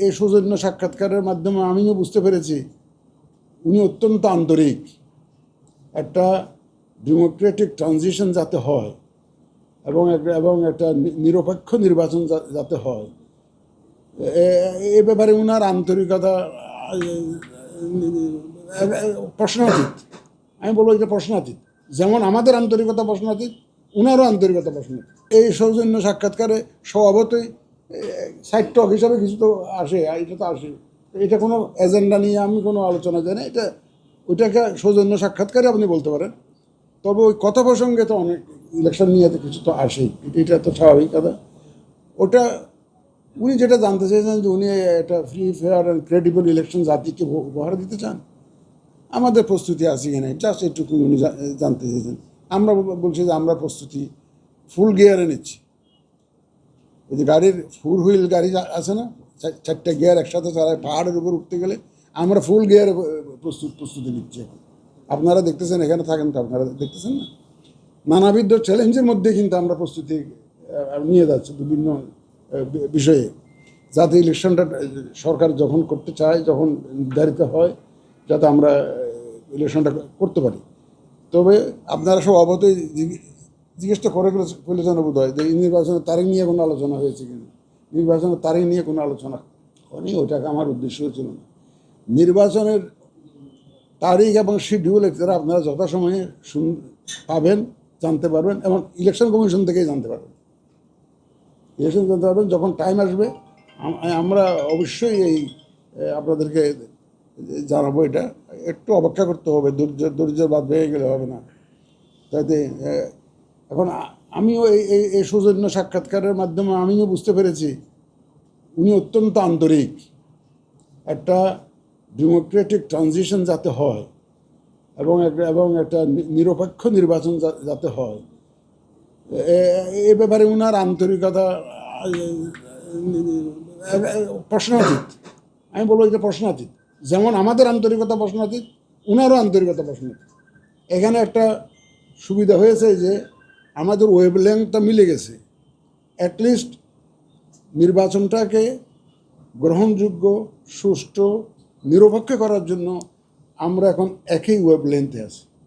এই সৌজন্য সাক্ষাৎকারের মাধ্যমে আমিও বুঝতে পেরেছি, উনি অত্যন্ত আন্তরিক। একটা ডেমোক্রেটিক ট্রানজিশন যাতে হয় এবং এবং একটা নিরপেক্ষ নির্বাচন যাতে হয়। এ- ব্যাপারে উনার আন্তরিকতা প্রশ্নাতীত। আমি বলব এটা প্রশ্নাতীত। যেমন আমাদের আন্তরিকতা প্রশ্নাতীত, উনারও আন্তরিকতা প্রশ্নাতীত। এই সৌজন্য সাক্ষাৎকারে স্বভাবতই সাইড টক হিসাবে কিছু তো আসে এটা তো আসে। এটা কোনো এজেন্ডা নিয়ে আমি কোনো আলোচনা জানি এটা ওইটাকে সৌজন্য সাক্ষাৎকারে আপনি বলতে পারেন। তবে ওই কথা প্রসঙ্গে তো অনেক ইলেকশন নিয়ে তো কিছু তো আসেই। এটা- তো স্বাভাবিক কথা। ওটা উনি যেটা জানতে চেয়েছেন যে উনি একটা free fair and credible election জাতিকে উপ- উপহার দিতে চান। আমাদের প্রস্তুতি আছে কিনা জাস্ট এটুকু উনি জানতে চেয়েছেন। আমরা বলছি যে আমরা প্রস্তুতি ফুল গিয়ারে নিচ্ছি। ওই যে গাড়ির ফোর হুইল গাড়ি আছে না, চার- চারটা গিয়ার একসাথে চালায়, পাহাড়ের উপর উঠতে গেলে আমরা ফুল গিয়ারে প্রস্তুত, প্রস্তুতি নিচ্ছি আপনারা দেখতেছেন, এখানে থাকেন তো আপনারা দেখতেছেন না? নানাবিধ চ্যালেঞ্জের মধ্যে কিন্তু আমরা প্রস্তুতি নিয়ে যাচ্ছি বিভিন্ন বিষয়ে। যাতে ইলেকশনটা সরকার যখন করতে চায়, যখন নির্ধারিত হয়, যাতে আমরা ইলেকশনটা করতে পারি। তবে আপনারা সব অবতই জিজ্ঞেসটা করে ফেলে- ফেলেছেন বোধ হয় যে নির্বাচনের তারিখ নিয়ে কোনো আলোচনা হয়েছে কিনা। নির্বাচনের তারিখ নিয়ে কোনো আলোচনা হয়নি ওটাকে আমার উদ্দেশ্য ছিল না। নির্বাচনের তারিখ এবং শিডিউল এছাড়া আপনারা যথাসময়ে শুন, পাবেন, জানতে পারবেন এবং ইলেকশন কমিশন থেকেই জানতে পারবেন। ইলেকশন জানতে পারবেন, যখন টাইম আসবে আমরা অবশ্যই এই আপনাদেরকে জানাব এটা। একটু অপেক্ষা করতে হবে, ধৈর্য ধৈর্য বাদ হয়ে গেলে হবে না। তাতে এখন আমিও এই এই সৌজন্য সাক্ষাৎকারের মাধ্যমে আমিও বুঝতে পেরেছি, উনি অত্যন্ত আন্তরিক। একটা ডেমোক্রেটিক ট্রানজিশন যাতে হয় এবং একটা এবং একটা নিরপেক্ষ নির্বাচন যাতে হয়। এ- ব্যাপারে উনার আন্তরিকতা প্রশ্নাতীত। আমি বলব এটা প্রশ্নাতীত। যেমন আমাদের আন্তরিকতা প্রশ্নাতীত, উনারও আন্তরিকতা প্রশ্নাতীত। এখানে একটা সুবিধা হয়েছে যে আমাদের ওয়েব লেংথটা মিলে গেছে। অ্যাটলিস্ট নির্বাচনটাকে গ্রহণযোগ্য, সুষ্ঠু, নিরপেক্ষ করার জন্য আমরা এখন একই ওয়েব লেন্থে আছি।